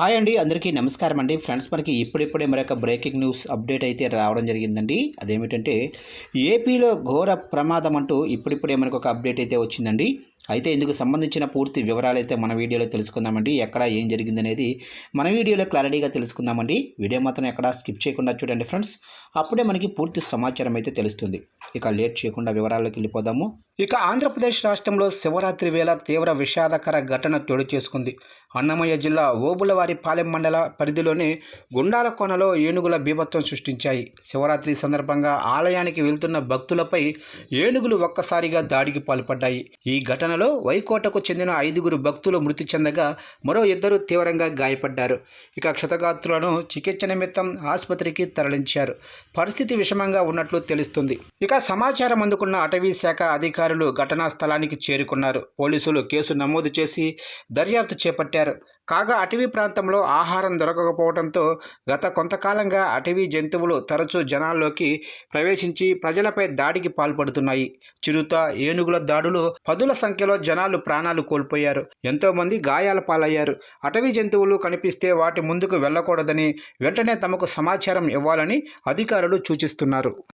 Hi అండి అందరికీ నమస్కారం అండి. ఫ్రెండ్స్ మనకి ఇప్పుడిప్పుడే మరొక బ్రేకింగ్ న్యూస్ అప్డేట్ అయితే రావడం జరిగిందండి. అదేమిటంటే ఏపీలో ఘోర ప్రమాదం అంటూ ఇప్పుడిప్పుడే మనకు ఒక అప్డేట్ అయితే వచ్చిందండి. అయితే ఇందుకు సంబంధించిన పూర్తి వివరాలు అయితే మన వీడియోలో తెలుసుకుందామండి. ఎక్కడ ఏం జరిగిందనేది మన వీడియోలో క్లారిటీగా తెలుసుకుందామండి. వీడియో మాత్రం ఎక్కడ స్కిప్ చేయకుండా చూడండి ఫ్రెండ్స్. అప్పుడే మనకి పూర్తి సమాచారం అయితే తెలుస్తుంది. ఇక లేట్ చేయకుండా వివరాల్లోకి వెళ్ళిపోదాము. ఇక ఆంధ్రప్రదేశ్ రాష్ట్రంలో శివరాత్రి వేళ తీవ్ర విషాదకర ఘటన తోడు చేసుకుంది. అన్నమయ్య జిల్లా ఓబులవారి పాలెం మండల పరిధిలోని గుండాల కోనలో ఏనుగుల బీభత్వం సృష్టించాయి. శివరాత్రి సందర్భంగా ఆలయానికి వెళ్తున్న భక్తులపై ఏనుగులు ఒక్కసారిగా దాడికి పాల్పడ్డాయి. ఈ ఘటన ఘటనలో వైకోటకు చెందిన ఐదుగురు భక్తులు మృతి చెందగా మరో ఇద్దరు తీవ్రంగా గాయపడ్డారు. ఇక క్షతగాత్రులను చికిత్స నిమిత్తం ఆసుపత్రికి తరలించారు. పరిస్థితి విషమంగా ఉన్నట్లు తెలుస్తుంది. ఇక సమాచారం అందుకున్న అటవీ శాఖ అధికారులు ఘటనా స్థలానికి చేరుకున్నారు. పోలీసులు కేసు నమోదు చేసి దర్యాప్తు చేపట్టారు. కాగా అటవీ ప్రాంతంలో ఆహారం దొరకకపోవడంతో గత కొంతకాలంగా అటవీ జంతువులు తరచూ జనాల్లోకి ప్రవేశించి ప్రజలపై దాడికి పాల్పడుతున్నాయి. చిరుత ఏనుగుల దాడులు పదుల సంఖ్యలో జనాలు ప్రాణాలు కోల్పోయారు. ఎంతోమంది గాయాల పాలయ్యారు. అటవీ జంతువులు కనిపిస్తే వాటి ముందుకు వెళ్ళకూడదని వెంటనే తమకు సమాచారం ఇవ్వాలని అధికారులు సూచిస్తున్నారు.